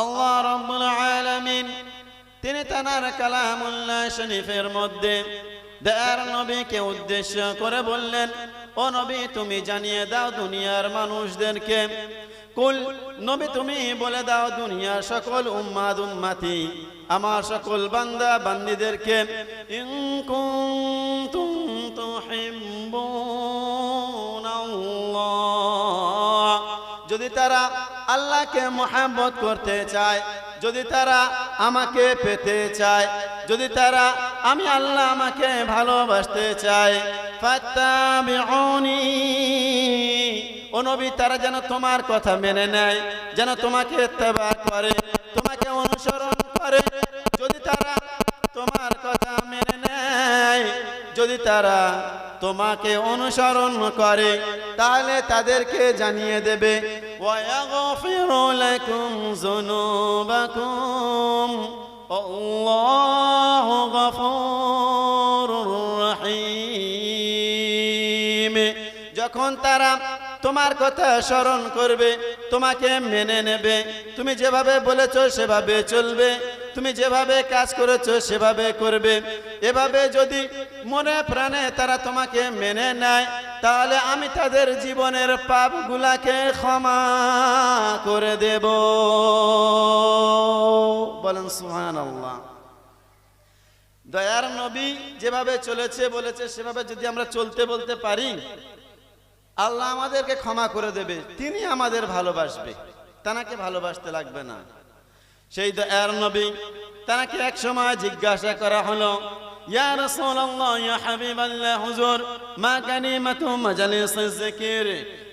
আল্লাহ রব্বুল আলামিন, তিনি তানার কালামুল্লাহ শরীফের মধ্যে দেয়ার নবীকে উদ্দেশ্য করে বললেন, ও নবী, তুমি জানিয়ে দাও দুনিয়ার মানুষদেরকে। কুল, নবী, তুমি বলে দাও দুনিয়ার সকল উম্মাদ, উম্মাতি, আমার সকল বান্দা, বান্দিদেরকে। যদি তারা আল্লাহকে মোহাম্মত করতে চায়, যদি তারা আমাকে পেতে চায়, যদি তারা আমি আল্লাহ আমাকে ভালোবাসতে ফাত্তাবিউনি। ও তারা যেন তোমার কথা মেনে নেয়, যেন তোমাকে ইত্তেবা করে, তোমাকে অনুসরণ করে। যদি তারা তোমার কথা মেনে নেয়, যদি তারা তোমাকে অনুসরণ করে, তাহলে তাদেরকে জানিয়ে দেবে وَيَغْفِرُ لَكُمْ ذُنُوبَكُمْ وَاللَّهُ غَفُورٌ رَحِيمٌ যখন তারা তোমার কথা স্মরণ করবে, তোমাকে মেনে নেবে। তুমি যেভাবে বলেছ সেভাবে চলবে, তুমি যেভাবে কাজ করেছ সেভাবে করবে। এভাবে যদি মনে প্রাণে তারা তোমাকে মেনে নেয়, তাহলে আমি তাদের জীবনের পাপগুলাকে ক্ষমা করে দেব। বলেন সুহান আল্লাহ দয়ার নবী যেভাবে চলেছে, বলেছে, সেভাবে যদি আমরা চলতে বলতে পারি আল্লাহ আমাদেরকে ক্ষমা করে দেবে, তিনি আমাদের ভালোবাসবে। তানাকে ভালোবাসতে লাগবে না। সেই দয়ার নবী তানাকে এক সময় জিজ্ঞাসা করা হলো, ইয়া মা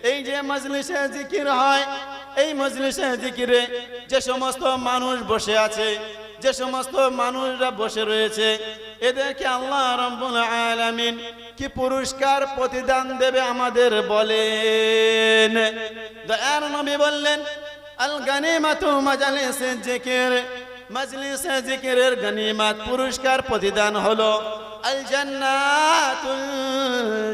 এই যে হয়, এই যে সমস্ত মানুষ বসে আছে যে সমস্ত মানুষরা বসে রয়েছে, এদেরকে আল্লাহ রব্বুল আলামিন কি পুরস্কার প্রতিদান দেবে আমাদের বলেন। দয়ার নবী বললেন, আল গানিমাতু মাজালিসে জিকির মজলিসে জিকিরের গনিমাত পুরস্কার প্রতিদান হলো, আল জান্নাতুল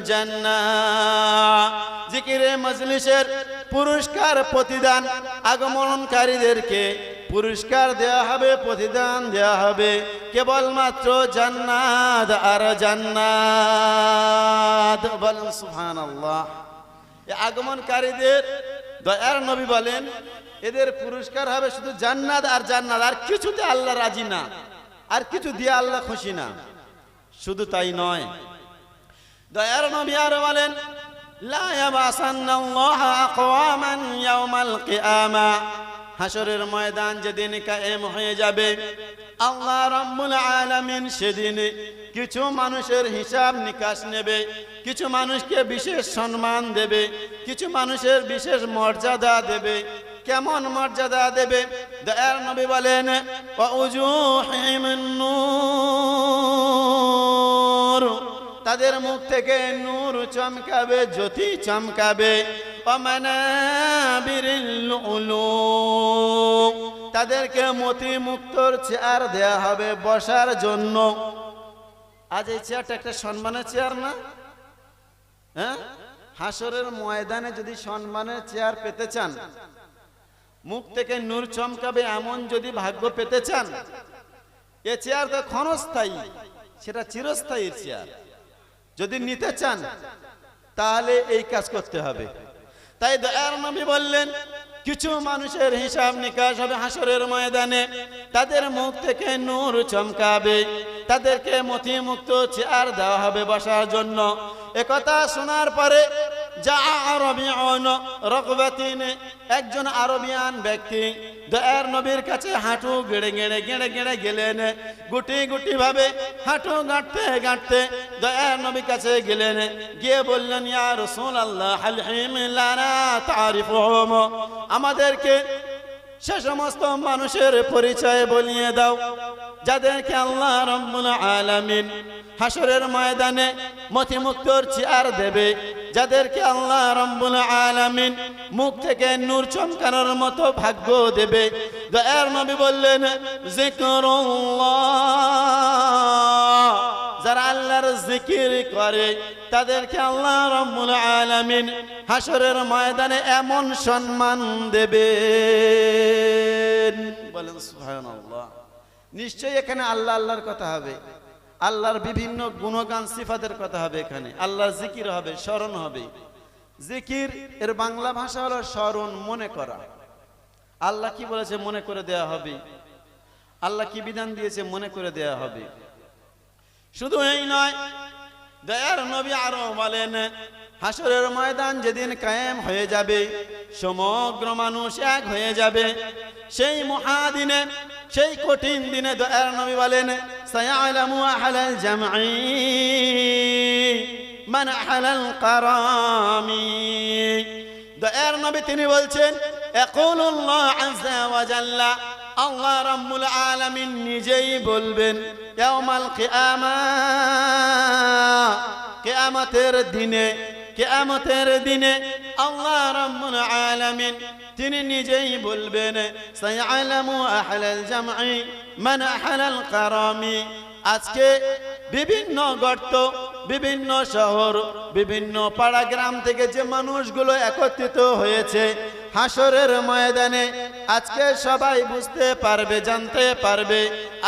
জান্নাহ জিকিরে মজলিসের পুরস্কার প্রতিদান আগমনকারীদেরকে পুরস্কার দেয়া হবে, প্রতিদান দেয়া হবে। কেবলমাত্র জান্নাত আর জান্নাত। বলেন, সুবহানাল্লাহ। এই আগমনকারীদের দয়ার নবী বলেন, এদের পুরস্কার হবে শুধু জান্নাত আর জান্নাত, আর কিছুতে আল্লাহ রাজি না। আর কিছু দিয়ে আল্লাহ খুশি না। শুধু তাই নয়, দয়ার নবী আর বলেন, লা ইয়াবাসান্নাল্লাহ আকওয়ামান ইয়াউমাল কিয়ামা। হাসরের ময়দান যেদিন কায়েম হয়ে যাবে, আল্লাহ রাব্বুল আলামিন সেদিন কিছু মানুষের হিসাব নিকাশ নেবে, কিছু মানুষকে বিশেষ সম্মান দেবে, কিছু মানুষের বিশেষ মর্যাদা দেবে। কেমন মর্যাদা দেবে? দয়ার নবী বলেন তাদের মুখ থেকে নূর চমকাবে, জ্যোতি চমকাবে। তাদেরকে মতি মুক্তর চেয়ার দেয়া হবে বসার জন্য। আজ এই চেয়ারটা একটা সম্মানের চেয়ার না? হ্যাঁ? হাসরের ময়দানে যদি সম্মানের চেয়ার পেতে চান, মুখ থেকে নূর চমকাবে এমন যদি ভাগ্য পেতে চান, এ চেয়ার তো ক্ষণস্থায়ী, সেটা চিরস্থায়ী চেয়ার। যদি নিতে চান, তাহলে এই কাজ করতে হবে। তাই দয়ার নবী বললেন, কিছু মানুষের হিসাব নিকাশ হবে হাসরের ময়দানে। তাদের মুখ থেকে নূর চমকাবে। তাদেরকে মতি মুক্ত চেয়ার দেওয়া হবে বসার জন্য। একথা শোনার পরে যা আরবিয়ান রকবাতিন, একজন আরবিয়ান ব্যক্তি। দয়ার নবীর কাছে হাঁটু গেড়ে গেড়ে গেড়ে গেড়ে গেলেন। গুটি গুটি ভাবে হাঁটু গাঁটতে গাঁটতে দয়ার নবীর কাছে গেলেন। গিয়ে বললেন, ইয়া লানা তারিফুহুম? আমাদেরকে সে সমস্ত মানুষের পরিচয় বলিয়ে দাও, যাদেরকে আল্লাহ রব্বুল আলামিন হাসরের ময়দানে মতিমুক্তর চেয়ার দেবে, যাদেরকে আল্লাহ রব্বুল আলামিন মুখ থেকে নূর চমকানোর মতো ভাগ্য দেবে। দয়ার নবী বললেন জিকরুল্লাহ যারা আল্লাহর জিকির করে, তাদেরকে আল্লাহ রব্বুল আলামিন হাসরের ময়দানে এমন সম্মান দেবেন। বলেন, সুবহানাল্লাহ। নিশ্চয়ই এখানে আল্লাহ আল্লাহর কথা হবে। আল্লাহর বিভিন্ন গুণগান, সিফাতের কথা হবে এখানে। আল্লাহর জিকির হবে, স্মরণ হবে। জিকির, এর বাংলা ভাষা হলো স্মরণ, মনে করা। আল্লাহ কি বলেছে? মনে করে দেয়া হবে। আল্লাহ কি বিধান দিয়েছে? মনে করে দেয়া হবে। শুধু এই নয়, দয়ার নবী আরও বলেন হাসরের ময়দান যেদিন কায়েম হয়ে যাবে, সমগ্র মানুষ এক হয়ে যাবে। সেই মহাদিনে, সেই কঠিন দিনে দয়ার নবী বলেন দয়ার নবী তিনি বলছেন, ইয়াকুলুল্লাহ আযজা আল্লাহ রাব্বুল আলামিন নিজেই বলবেন, ইয়াউমাল কিয়ামা, কিয়ামতের দিনে কে কিয়ামতের দিনে আল্লাহ রাব্বুল আলামিন তিনি নিজেই বলবেন সায়ালামু আহলাল জামঈ, মান আহলাল কারামি। আজকে বিভিন্ন গর্ত, বিভিন্ন শহর, বিভিন্ন পাড়া গ্রাম থেকে যে মানুষগুলো একত্রিত হয়েছে হাসরের ময়দানে। আজকে সবাই বুঝতে পারবে, জানতে পারবে,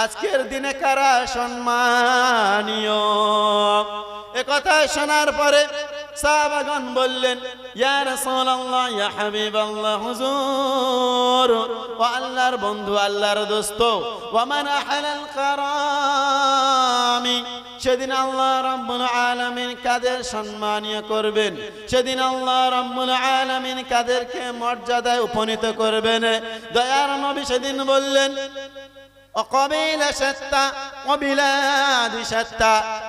আজকের দিনে কারা সম্মানীয়। এ কথা শোনার পরে সাহাবাগণ বললেন, ইয়া রাসূলুল্লাহ, ইয়া হাবিবাল্লাহ, হুজুর, ও আল্লাহর বন্ধু, আল্লাহর দোস্ত, ওয়া মান কারামি? সেদিন আল্লাহ রাব্বুল আলামিন কাদের সম্মানীয় করবেন? সেদিন আল্লাহ রাব্বুল আলামিন কাদেরকে মর্যাদায় উপনীত করবেন? দয়ার নবী সেদিন বললেন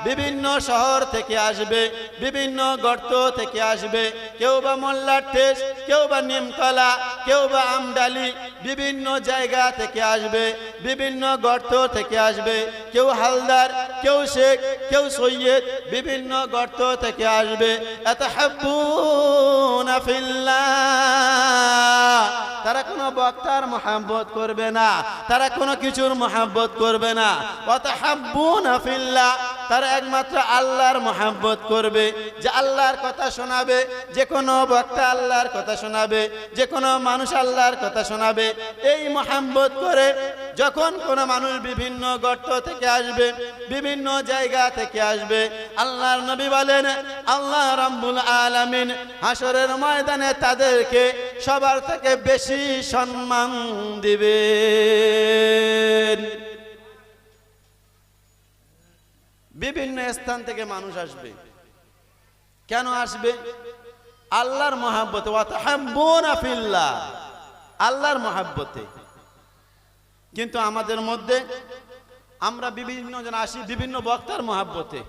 বিভিন্ন শহর থেকে আসবে, বিভিন্ন গর্ত থেকে আসবে। কেউ বা মোল্লার ঠেস, কেউ বা নিমতলা, কেউ বা আমডালি, বিভিন্ন জায়গা থেকে আসবে, বিভিন্ন গর্ত থেকে আসবে। কেউ হালদার কেউ শেখ কেউ সৈয়দ বিভিন্ন গর্ত থেকে আসবে। এত হাব্বুনা ফিল্লাহ। তারা কোনো বক্তার মহাব্বত করবে না, তারা কোনো কিছুর মহাব্বত করবে না। অত হাব্বুন আফিল্লা তারা একমাত্র আল্লাহর মহাব্বত করবে, যে আল্লাহর কথা শোনাবে, যে কোনো বক্তা আল্লাহর কথা শোনাবে, যে কোনো মানুষ আল্লাহর কথা শোনাবে। এই মহাব্বত করে যখন কোনো মানুষ বিভিন্ন গর্ত থেকে আসবে, বিভিন্ন জায়গা থেকে আসবে, আল্লাহর নবী বলেন, আল্লাহ রাব্বুল আলামিন হাসরের ময়দানে তাদেরকে সবার থেকে বেশি সম্মান দিবেন। বিভিন্ন স্থান থেকে মানুষ আসবে। কেন আসবে? আল্লাহর মহাব্বতে। ওয়াতাহাব্বুনা আল্লাহর মহাব্বতে। কিন্তু আমাদের মধ্যে আমরা বিভিন্ন জন আসি বিভিন্ন বক্তার মহাব্বতে।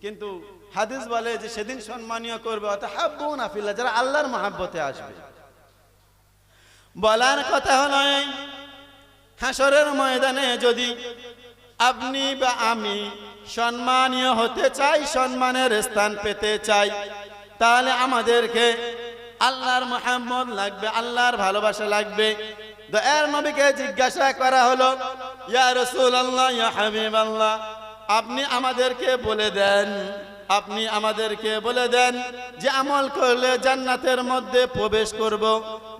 কিন্তু হাদিস বলে যে সেদিন সম্মানীয় করবে। অর্থাৎ হাব্বুন আফিল্লা যারা আল্লাহর মহাব্বতে আসবে। বলার কথা হলো হাসরের ময়দানে যদি আপনি বা আমি সম্মানীয় হতে চাই, সম্মানের স্থান পেতে চাই, তাহলে আমাদেরকে আল্লাহর মোহাম্মদ লাগবে, আল্লাহর ভালোবাসা লাগবে। দয়ার নবীকে জিজ্ঞাসা করা হলো, ইয়া রাসূলুল্লাহ, ইয়া হাবিবাল্লাহ, আপনি আমাদেরকে বলে দেন। আপনি আমাদেরকে বলে দেন যে আমল করলে জান্নাতের মধ্যে প্রবেশ করব,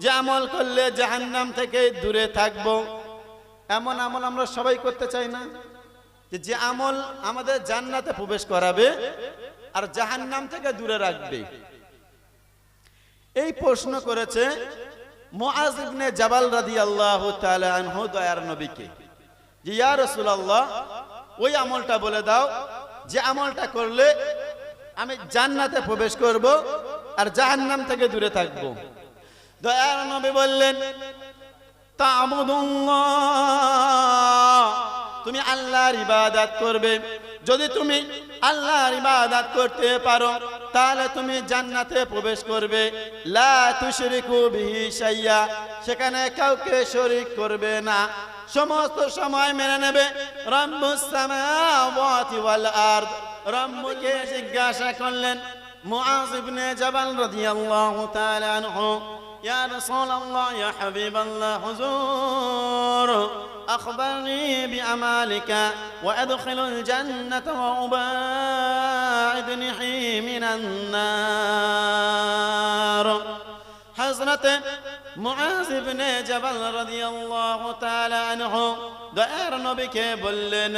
যে আমল করলে জাহান্নাম থেকে দূরে থাকব। এমন আমল আমরা সবাই করতে চাই না। যে আমল আমাদের জান্নাতে প্রবেশ করাবে আর জাহান্নাম থেকে দূরে রাখবে। এই প্রশ্ন করেছে জাবাল তাআলা আনহু দয়ার নবীকে। যে, ইয়া রাসূলুল্লাহ, ওই আমলটা বলে দাও যে আমলটা করলে আমি জান্নাতে প্রবেশ করব আর জাহান্নাম থেকে দূরে থাকব। দয়ার নবী বললেন তুমি আল্লাহর ইবাদত করবে। যদি তুমি আল্লাহর ইবাদত করতে পারো, তাহলে তুমি জান্নাতে প্রবেশ করবে। লা তুশরিকু বিহি শাইয়া, সেখানে কাউকে শরীক করবে না। সমস্ত সময় মেনে নেবে রব্বুস সামাওয়াতি ওয়াল আরদ রব্বুকে জিজ্ঞাসা করলেন মুআজ ইবনে জাবাল রাদিয়াল্লাহু তাআলা আনহু يا رسول الله يا حبيب الله حضور أخبرني بأمالك وأدخل الجنة وأباعدني من النار حضرت মুআজ ইবনে জাবাল রাদিয়াল্লাহু তাআলা আনহু দয়ার নবীকে বললেন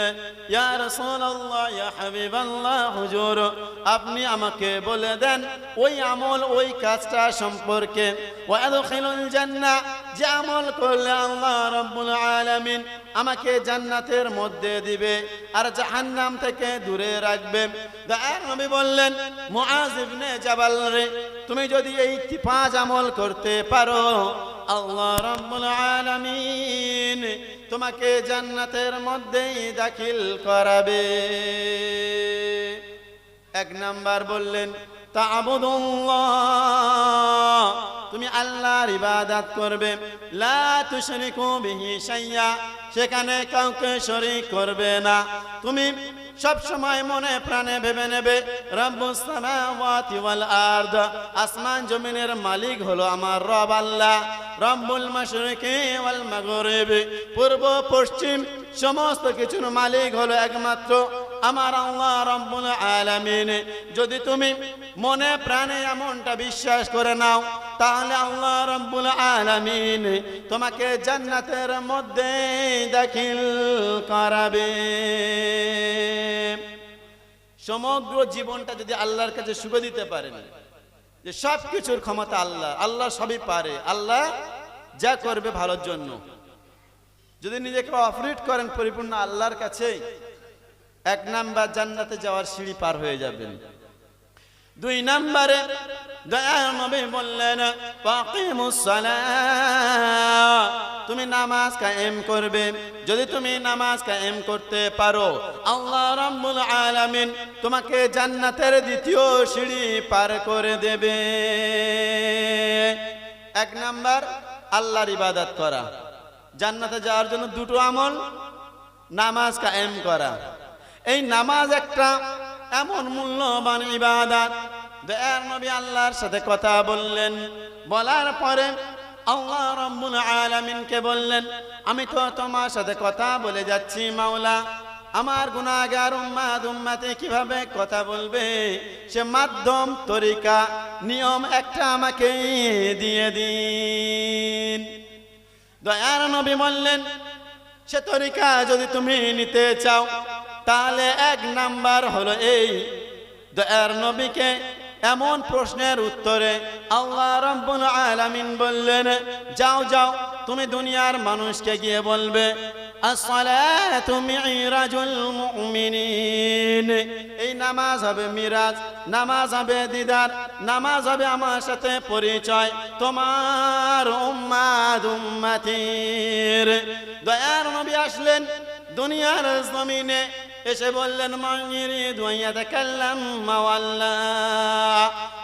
ইয়া রাসূলুল্লাহ ইয়া হাবিবাল্লাহ হুজুর আপনি আমাকে বলে দেন, ওই আমল, ওই কাজটা সম্পর্কে। ওয়া আদখিলুল জান্নাহ যে আমল করলে আল্লাহ রাব্বুল আলামিন আমাকে জান্নাতের মধ্যে দিবে আর জাহান্নাম থেকে দূরে রাখবে। নবী বললেন, মুআজ ইবনে জাবাল রে, তুমি যদি এই পাঁচ আমল করতে পারো, আল্লাহ রাব্বুল আলামিন তোমাকে জান্নাতের মধ্যেই দাখিল করাবে। এক নাম্বার বললেন তাবুদুল্লাহ। তুমি আল্লাহর ইবাদত করবে। লা সেখানে কাউকে শরীক করবে না। তুমি সব সময় মনে প্রাণে ভেবে নেবে আসমান জমিনের মালিক হলো আমার রব আল্লাহ। রব্বুল মাশরিকি পূর্ব পশ্চিম সমস্ত কিছুর মালিক হলো একমাত্র আমার আল্লাহ রব্বুল আলামিন, যদি তুমি মনে প্রাণে এমনটা বিশ্বাস করে নাও, তাহলে আল্লাহ রব্বুল আলামিন তোমাকে জান্নাতের মধ্যে দাখিল করাবে। সমগ্র জীবনটা যদি আল্লাহর কাছে শুভে দিতে পারেন, যে সব কিছুর ক্ষমতা আল্লাহ আল্লাহ সবই পারে, আল্লাহ যা করবে ভালোর জন্য। যদি নিজেকে অপারেট করেন পরিপূর্ণ আল্লাহর কাছে এক নাম্বার জান্নাতে যাওয়ার সিঁড়ি পার হয়ে যাবেন। দুই নাম্বারে দয়াল নবী বললেন তুমি নামাজ কায়েম করবে। যদি তুমি নামাজ কায়েম করতে পারো, আল্লাহ রাব্বুল আলামিন তোমাকে জান্নাতের দ্বিতীয় সিঁড়ি পার করে দেবে। এক নাম্বার, আল্লাহর ইবাদত করা। জান্নাতে যাওয়ার জন্য দুটো আমল, নামাজ কায়েম করা। এই নামাজ একটা এমন মূল্যবান ইবাদত। দয়ার নবী আল্লাহর সাথে কথা বললেন। বলার পরে আল্লাহ রব্বুল আলামিনকে বললেন, আমি তো তোমার সাথে কথা বলে যাচ্ছি, মাওলা। আমার গুনাহগার উম্মাদ, উম্মাতে কীভাবে কথা বলবে? সে মাধ্যম, তরিকা, নিয়ম একটা আমাকে দিয়ে দিন। দয়ার নবী বললেন, সে তরিকা যদি তুমি নিতে চাও তাহলে এক নাম্বার হলো এই দয়ার নবীকে এমন প্রশ্নের উত্তরে আল্লাহ রব্বুল আলামিন বললেন, যাও যাও, তুমি দুনিয়ার মানুষকে গিয়ে বলবে এই নামাজ হবে মিরাজ, নামাজ হবে দিদার, নামাজ হবে আমার সাথে পরিচয়, তোমার উম্মাদ, উম্মাতির। দয়ার নবী আসলেন দুনিয়ার জমিনে এসে বললেন মাঙ্গিরি দুয়াইয়া দেখাল্লাম মাওয়াল্লা।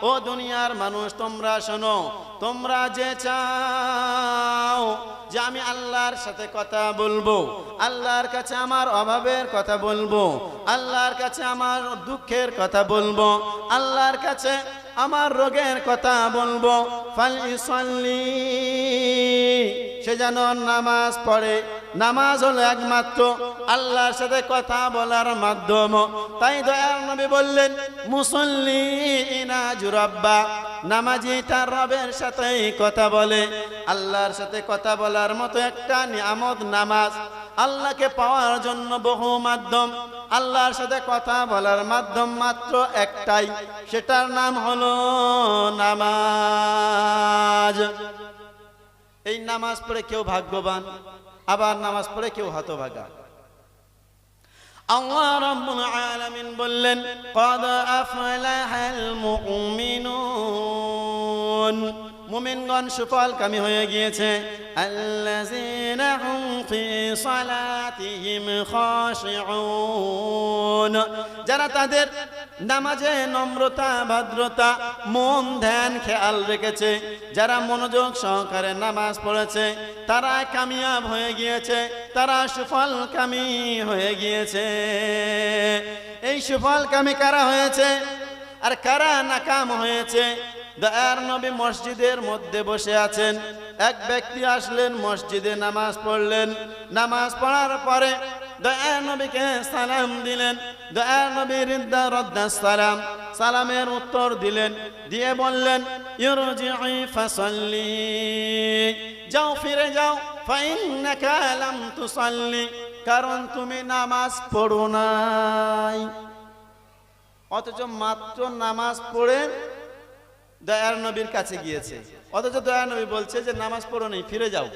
ও দুনিয়ার মানুষ, তোমরা শোনো, তোমরা যে চাও যে আমি আল্লাহর সাথে কথা বলব, আল্লাহর কাছে আমার অভাবের কথা বলব, আল্লাহর কাছে আমার দুঃখের কথা বলব, আল্লাহর কাছে আমার রোগের কথা বলব। ফালি সে যেন নামাজ পড়ে নামাজ হলো একমাত্র আল্লাহর সাথে কথা বলার মাধ্যম। তাই দয়াল নবী বললেন মুসল্লি ইনা জুরাব্বা নামাজি তার রবের সাথেই কথা বলে। আল্লাহর সাথে কথা বলার মতো একটা নিয়ামত নামাজ আল্লাহকে পাওয়ার জন্য বহু মাধ্যম। আল্লাহর সাথে কথা বলার মাধ্যম মাত্র একটাই, সেটার নাম হলো নামাজ। এই নামাজ পড়ে কেউ ভাগ্যবান? আবার নামাজ পড়ে কেউ হতভাগা আল্লাহ রাব্বুল আলামিন বললেন, কদ আফলাহাল মুমিনুন। মুমিনগণ সুফলকামী হয়ে গিয়েছে। আল্লাযীনা হুম ফি সালাতিহিম খাশিউন। যারা তাদের নামাজে নম্রতা, ভদ্রতা, মন ধ্যান, খেয়াল রেখেছে। যারা মনোযোগ সহকারে নামাজ পড়েছে, তারা কামিয়াব হয়ে গিয়েছে, তারা সুফল কামি হয়ে গিয়েছে। এই সুফল কামি কারা হয়েছে? আর কারা নাকাম হয়েছে? দয়ার নবী মসজিদের মধ্যে বসে আছেন। এক ব্যক্তি আসলেন, মসজিদে নামাজ পড়লেন। নামাজ পড়ার পরে দয়ার নবীকে সালাম দিলেন। দয়ার নবী রিদ্দা রদ্দা সালাম। সালামের উত্তর দিলেন, দিয়ে বললেন যাও, ফিরে যাও। ফাইন্নাকা লাম তুসাল্লি। কারণ তুমি নামাজ পড়ো নাই। অথচ মাত্র নামাজ পড়ে দয়ার নবীর কাছে গিয়েছে। অথচ দয়ানবী বলছে যে নামাজ পড়ো নেই, ফিরে যাও।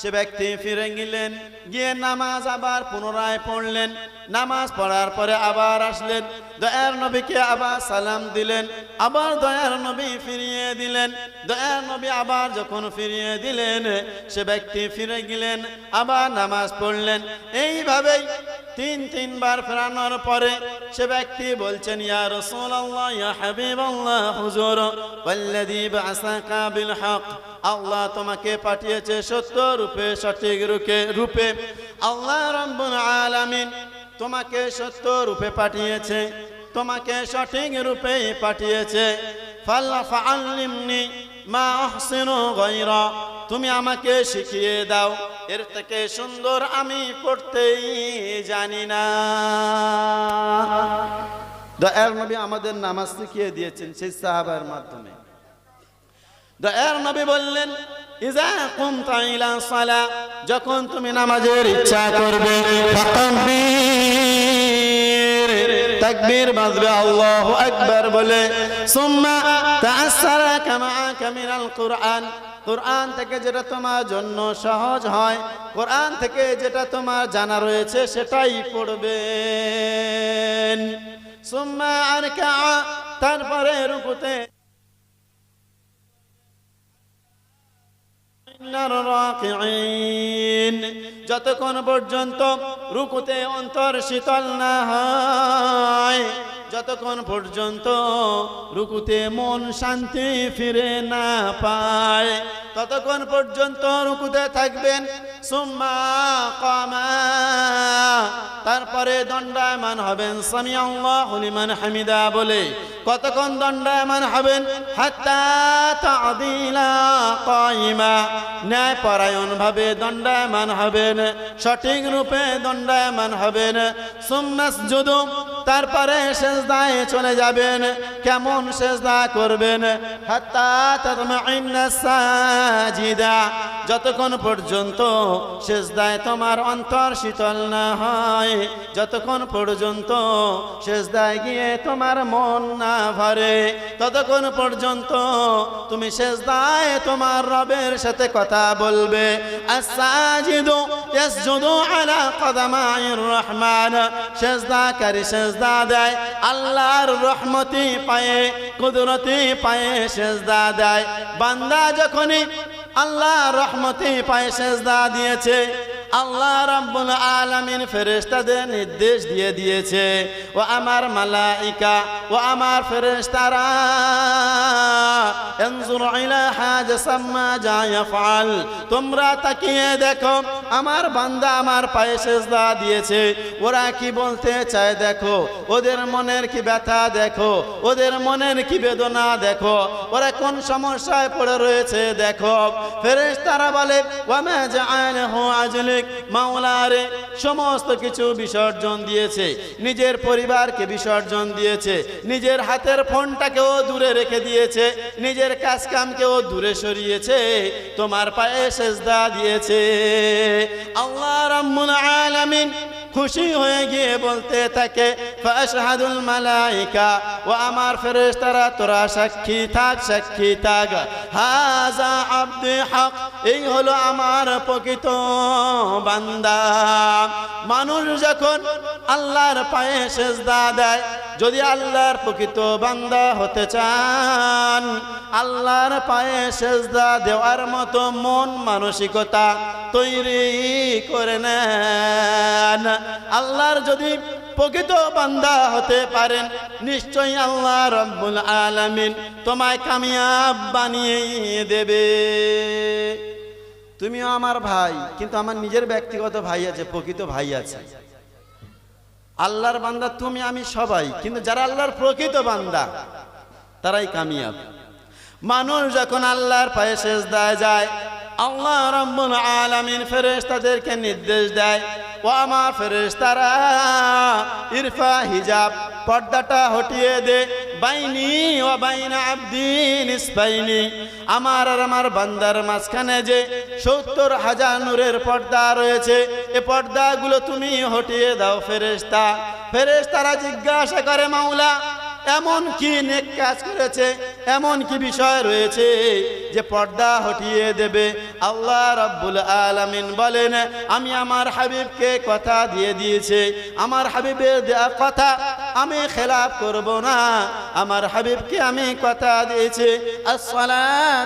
সে ব্যক্তি ফিরে গেলেন, গিয়ে নামাজ আবার পুনরায় পড়লেন। নামাজ পড়ার পরে আবার আসলেন, দয়ার নবীকে আবার সালাম দিলেন, আবার দয়ার নবী ফিরিয়ে দিলেন। দয়ার নবী আবার যখন ফিরিয়ে দিলেন, সে ব্যক্তি ফিরে গেলেন, আবার নামাজ পড়লেন। এইভাবেই তিন তিনবার ফেরানোর পরে সে ব্যক্তি বলছেন, ইয়া রাসূলুল্লাহ, ইয়া হাবিবাল্লাহ, হুজুর, ওয়াল্লাযী বা'সাকা বিল হক আল্লাহ তোমাকে পাঠিয়েছে সত্য রূপে, সঠিক রূপে রূপে। আল্লাহ রাব্বুল আলামিন তোমাকে সত্য রূপে পাঠিয়েছে, তোমাকে সঠিক রূপে পাঠিয়েছে। ফাল্লা ফাআল্লিমনি মা আহসিনু গায়রা, তুমি আমাকে শিখিয়ে দাও। এর থেকে সুন্দর আমি পড়তেই জানি না। দয়ার নবী আমাদের নামাজ শিখিয়ে দিয়েছেন সেই সাহাবার মাধ্যমে। দয়ার নবী বললেন যখন তুমি নামাজের ইচ্ছা করবে তাকবীর বাজবে আল্লাহু আকবার বলে সুম্মা তাআসসারা কামাআকা মিনাল কুরআন। কোরআন থেকে যেটা তোমার জন্য সহজ হয়, কোরআন থেকে যেটা তোমার জানা রয়েছে সেটাই পড়বে সুম্মা আর তারপরে রুকুতে যতক্ষণ পর্যন্ত রুকুতে অন্তর শীতল না হয়, যতক্ষণ পর্যন্ত রুকুতে মন শান্তি ফিরে না পায়, ততক্ষণ পর্যন্ত রুকুতে থাকবেন। সুম্মা কামা তারপরে দণ্ডায়মান হবেন। সামি আল্লাহ হামিদা বলে কতক্ষণ দণ্ডায়মান হবেন? ন্যায় পরায়ণ ভাবে দণ্ডায়মান হবেন। সঠিক রূপে দণ্ডায়মান হবেন। সুম্মাস যদু তারপরে সেজদায় চলে যাবেন। কেমন সেজদা করবেন? সাজিদা। যতক্ষণ পর্যন্ত সেজদায় তোমার অন্তর শীতল না হয়, যতক্ষণ পর্যন্ত সেজদায় গিয়ে তোমার মন না ভরে, ততক্ষণ পর্যন্ত তুমি সেজদায় তোমার রবের সাথে কথা বলবে। আসাজিদু ইয়াসজুদু আলা কদমাইর রহমান। সেজদাকারী সেজদা দেয়, আল্লাহর রহমতি পায়ে, কুদরতি পায়ে সেজদা দেয়। বান্দা যখনই আল্লাহ রহমতি পায়ে সেজদা দিয়েছে আল্লাহ রাব্বুল আলামিন ফেরেশতাদের নির্দেশ দিয়ে দিয়েছে ও আমার মালাইকা ও আমার ফেরেশতারা انظر ইলা হাজ সাম্মা যা ইয়াফআল তোমরা তাকিয়ে দেখো আমার বান্দা আমার পায়ে সেজদা দিয়েছে ওরা কি বলতে চায় দেখো ওদের মনের কি ব্যথা দেখো ওদের মনের কি বেদনা দেখো ওরা কোন সমস্যায় পড়ে রয়েছে দেখো ফেরেশতারা বলে ওয়ামা জাআলাহু আজলিক মাওলারে সমস্ত কিছু বিসর্জন দিয়েছে। নিজের পরিবারকে বিসর্জন দিয়েছে। নিজের হাতের ফোনটাকেও দূরে রেখে দিয়েছে। নিজের কাজ কামকেও দূরে সরিয়েছে। তোমার পায়ে সেজদা দিয়েছে। আল্লাহ রাম্মুল আলামিন খুশি হয়ে গিয়ে বলতে থাকে, ফাশহাদুল মালাইকা ও আমার ফেরেশতারা, তোরা সাক্ষী থাক সাক্ষী থাক। হাজা আব্দে হক, এই হলো আমার প্রকৃত বান্দা। মানুষ যখন আল্লাহর পায়ে সেজদা দেয়, যদি আল্লাহর প্রকৃত বান্দা হতে চান, আল্লাহর পায়ে সেজদা দেওয়ার মতো মন মানসিকতা তৈরি করে নেন। আল্লাহর যদি প্রকৃত বান্দা হতে পারেন, নিশ্চয়ই আল্লাহ রব্বুল আলামিন তোমায় কামিয়াব বানিয়ে দেবে। তুমিও আমার ভাই, কিন্তু আমার নিজের ব্যক্তিগত ভাই আছে, প্রকৃত ভাই আছে। আল্লাহর বান্দা তুমি, আমি সবাই, কিন্তু যারা আল্লাহর প্রকৃত বান্দা, তারাই কামিয়াব। মানুষ যখন আল্লাহর পায়ে শেষ দেয় যায় আল্লাহ রব্বুল আলামিন ফেরেশতাদেরকে নির্দেশ দেয় ও আমার ফেরেশতারা, ইরফা হিজাব পর্দাটা হটিয়ে দে, বাইনি ও বাইনা আব্দিন ইসবাইনি আমার আর আমার বান্দার মাঝখানে যে সত্তর হাজার নূরের পর্দা রয়েছে, এ পর্দাগুলো তুমি হটিয়ে দাও ফেরেশতা। ফেরেশতারা জিজ্ঞাসা করে, মাওলা, এমন কি নেক কাজ করেছে? এমন কি বিষয় রয়েছে? যে পর্দা হটিয়ে দেবে। আল্লাহ রাব্বুল আলামিন বলেন, আমি আমার হাবিবকে কথা দিয়ে দিয়েছে। আমার হাবিবের দেওয়া কথা আমি খেলাফ করব না। আমার হাবিবকে আমি কথা দিয়েছি।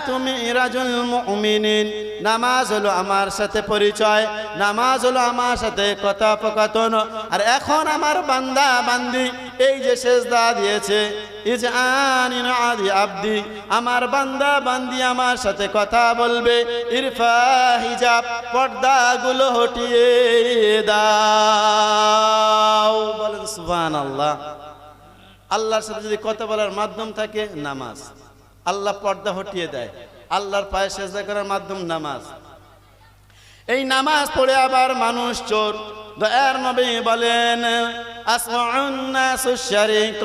তুমি মিরাজুল মুমিনিন। নামাজ হলো আমার সাথে পরিচয়। নামাজ হলো আমার সাথে কথোপকথন। আর এখন আমার বান্দা বান্দি, এই যে সেজদা দিয়েছে, ইজআনিন আদি আব্দি। আমার বান্দা বান্দি আমার সাথে কথা বলবে। ইরফা হিজাব পর্দাগুলো হটিয়ে দাও। বলেন, সুবহানাল্লাহ। আল্লাহর সাথে যদি কথা বলার মাধ্যম থাকে, নামাজ। আল্লাহ পর্দা হটিয়ে দেয়। আল্লাহর পায়ে সেজদা করার মাধ্যম নামাজ। এই নামাজ পড়ে আবার মানুষ চোর। দয়ার নবী বলেন আসমাউন্নাসুশারিক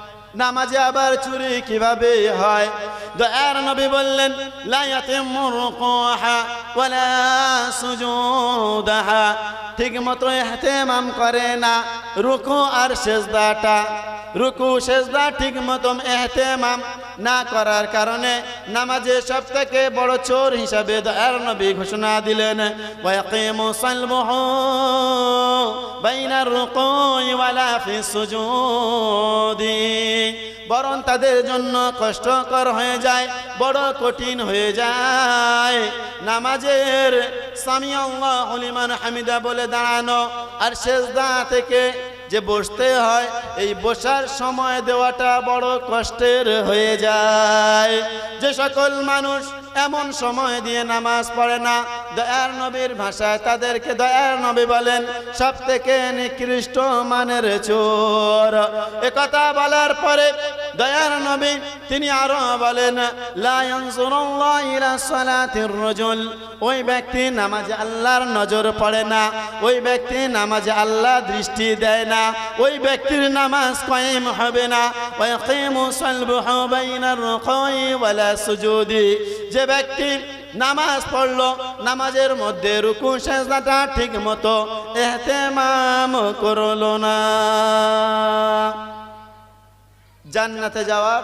নামাজে আবার চুরি কীভাবে হয়? দয়ার নবী বললেন, লা ইয়াতিমু রুকুহা ওয়ালা সুজুদাহা। ঠিক মতো ইহতিমাম করে না, রুকু আর সেজদাটা। রুকু, সেজদা ঠিক মতো এহতেমাম না করার কারণে নামাজে সব থেকে বড় চোর হিসাবে দয়ার নবী ঘোষণা দিলেন ওয়াকিমু সালবুহু বাইনার রুকুই ওয়ালা ফি বরং তাদের জন্য কষ্টকর হয়ে যায়, বড় কঠিন হয়ে যায়। নামাজের সামি আল্লাহ লিমান হামিদা বলে দাঁড়ানো আর সেজদা থেকে যে বসতে হয়, এই বসার সময় দেওয়াটা বড় কষ্টের হয়ে যায়। যে সকল মানুষ এমন সময় দিয়ে নামাজ পড়ে না। দয়ার নবীর ভাষায় তাদেরকে দয়ার নবী বলেন সব থেকে নিকৃষ্ট মানের চোর। একথা বলার পরে দয়ার নবী তিনি আরও বলেন ওই ব্যক্তি নামাজে আল্লাহর নজর পড়ে না, ওই ব্যক্তি নামাজে আল্লাহ দৃষ্টি দেয় না, ওই ব্যক্তির নামাজ কায়েম হবে না। ওয়াকিমু যে ব্যক্তি নামাজ পড়ল, নামাজের মধ্যে রুকু, সেজদাটা ঠিক মতো এহতেমাম করল না। জান্নাতে যাওয়ার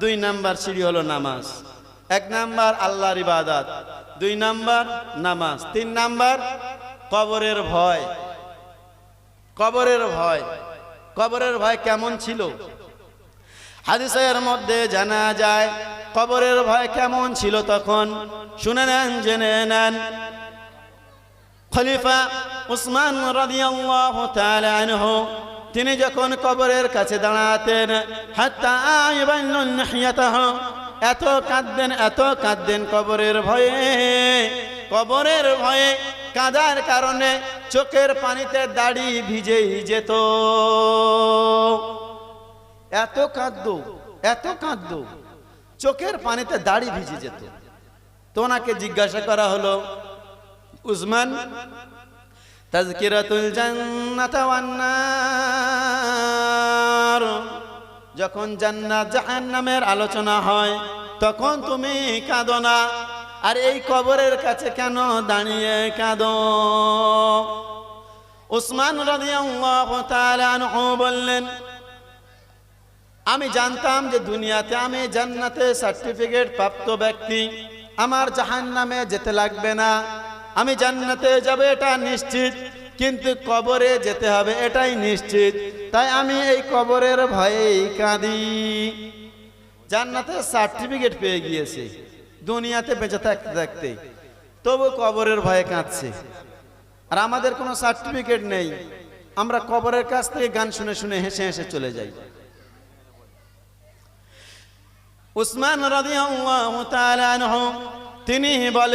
দুই নাম্বার সিঁড়ি হলো নামাজ। এক নাম্বার আল্লাহর ইবাদত, দুই নাম্বার নামাজ, তিন নাম্বার কবরের ভয়। কবরের ভয়। কবরের ভয় কেমন ছিল? হাদিসের মধ্যে জানা যায় কবরের ভয় কেমন ছিল তখন? শুনে নেন, জেনে নেন। খলিফা উসমান রাদিয়াল্লাহু তিনি যখন কবরের কাছে দাঁড়াতেন, হাত্তা এত কাঁদতেন এত কাঁদতেন কবরের ভয়ে। কবরের ভয়ে কাঁদার কারণে চোখের পানিতে দাড়ি ভিজেই যেত। এত কাঁদত এত কাঁদত। চোখের পানিতে দাড়ি ভিজে যেত। তো ওনাকে জিজ্ঞাসা করা হলো, উসমান, তাজকিরাতুল জান্নাত ওয়ান নার। যখন জান্নাত জাহান্নামের আলোচনা হয়, তখন তুমি কাঁদো না। আর এই কবরের কাছে কেন দাঁড়িয়ে কাঁদো? উসমান রাদিয়াল্লাহু তাআলা আনহু বললেন আমি জানতাম যে দুনিয়াতে আমি জান্নাতে সার্টিফিকেট প্রাপ্ত ব্যক্তি। আমার জাহান্নামে যেতে লাগবে না। আমি জান্নাতে যাব, এটা নিশ্চিত। কিন্তু কবরে যেতে হবে, এটাই নিশ্চিত। তাই আমি এই কবরের ভয়েই কাঁদি। জান্নাতে সার্টিফিকেট পেয়ে গিয়েছে। দুনিয়াতে বেঁচে থাকতে থাকতে তবু কবরের ভয়ে কাঁদছে। আর আমাদের কোনো সার্টিফিকেট নেই। আমরা কবরের কাছ থেকে গান শুনে শুনে হেসে হেসে চলে যাই। উসমান রাদিয়াল্লাহু তাআলা আনহু তিনি বলে